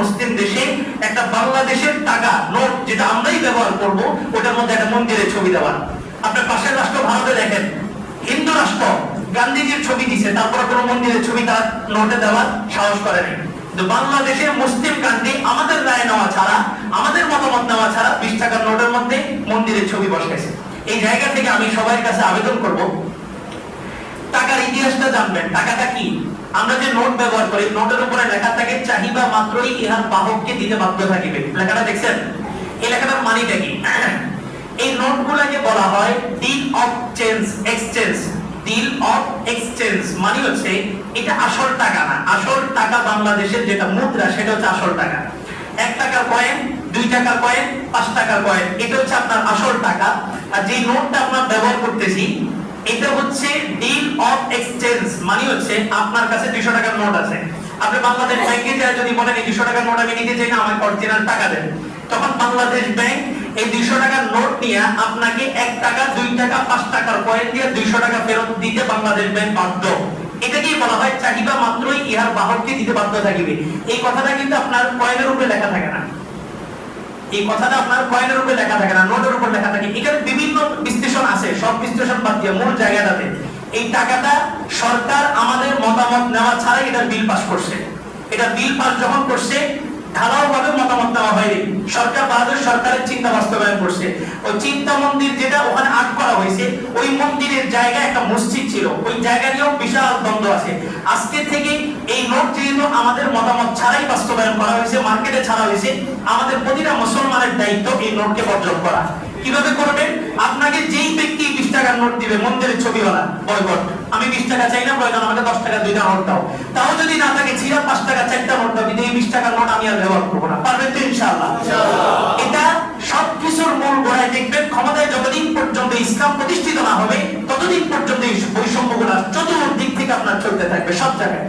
মুসলিম দেশে একটা বাংলাদেশের টাকা, নোট, যেটা আমরাই ব্যবহার করব, ওটার মধ্যে একটা মন্দিরের ছবি দেওয়া আপনার পাশের রাষ্ট্র ভারতে দেখেন, হিন্দু রাষ্ট্র, গান্ধীজির ছবি দিছে, তারপরে কোনো মন্দিরের ছবি তার নোটে দেওয়ার সাহস করে নাই। কিন্তু বাংলাদেশের মুসলিম কান্ট্রি আমাদের রায় নেওয়া ছাড়া, আমাদের মতামত নেওয়া ছাড়া বিশ টাকার নোটের মধ্যে মন্দিরের ছবি বসাইছে। এই জায়গা থেকে আমি সবার কাছে আবেদন করব, টাকার ইতিহাসটা জানবেন। টাকাটা কি? আমরা যে নোট ব্যবহার করি নোটের উপরে লেখা থাকে চাহিদা মাত্রই ইহার বাহককে দিতে বাধ্য থাকিবে। লেখাটা দেখছেন? এই লেখাটার মানেটা কি? এই নোটগুলোকে বলা হয় deal of change exchange deal of exchange মানে হচ্ছে, এটা আসল টাকা না, আসল টাকা বাংলাদেশের যেটা মুদ্রা, সেটা হচ্ছে আসল টাকা। এক টাকার কয়েন দুই টাকার কয়েন পাঁচ টাকার কয়েন এটা হচ্ছে আপনার আসল টাকা। আর যে নোটটা আপনার ব্যবহার করতেছি এটা হচ্ছে ডিল অফ এক্সচেঞ্জ মানে হচ্ছে আপনার কাছে দুইশো টাকার নোট আছে। আপনি বাংলাদেশ ব্যাংকে যায়, যদি বলেন এই দুইশো টাকার নোট আমি নিতে চাই না আমাকে অরিজিনাল টাকা দেন। তখন বাংলাদেশ ব্যাংক এই দুইশো টাকার নোট নিয়ে আপনাকে এক টাকা, দুই টাকা, পাঁচ টাকার কয়েন দিয়ে দুইশো টাকা ফেরত দিতে বাংলাদেশ ব্যাংক বাধ্য। এটাকেই বলা হয়? চাহিদা মাত্রই ইহার বাহককে দিতে বাধ্য থাকিবে। এই কথাটা কিন্তু আপনার কয়েনের উপরে লেখা থাকে না। এই কথাটা আপনার কয়েনের উপরে লেখা থাকে না নোটের উপর লেখা থাকে। এখানে বিভিন্ন বিশ্লেষণ আছে, সব বিশ্লেষণ বাদ দিয়ে মূল জায়গাটাতে। এই টাকাটা সরকার আমাদের মতামত নেওয়া ছাড়াই এটা বিল পাস করছে। এটা বিল পাস যখন করছে মতামত নেওয়া হয়নি। সরকার বাহাদুর সরকারের চিন্তা বাস্তবায়ন করছে। ওই চিন্তা মন্দির যেটা ওখানে আট করা হয়েছে, ওই মন্দিরের জায়গায় একটা মসজিদ ছিল। ওই জায়গা নিয়েও বিশাল দ্বন্দ্ব আছে। আজকে থেকে এই নোট যেহেতু আমাদের মতামত ছাড়াই বাস্তবায়ন করা হয়েছে মার্কেটে ছাড়া হয়েছে। আমাদের প্রতিটা মুসলমানের দায়িত্ব এই নোটকে বর্জন করা। কীভাবে করবেন? আপনাকে যেই ব্যক্তি বিশ টাকার নোট দিবে, মন্দিরের বয়কট আমি বিশ টাকা চাই না আমাকে দশ টাকা দুইটা নোট দাও। তাও যদি না থাকে পাঁচ টাকা, চারটা নোট দাও এই বিশ টাকার নোট আমি আর ব্যবহার করব না। পারবেন তো ইনশাআল্লাহ? এটা সবকিছুর মূল গোড়ায় দেখবেন, ক্ষমতায় যতদিন পর্যন্ত ইসলাম প্রতিষ্ঠিত না হবে, ততদিন পর্যন্ত এই বৈষম্যগুলা চতুর্দিক থেকে আপনার চলতে থাকবে, সব জায়গায়।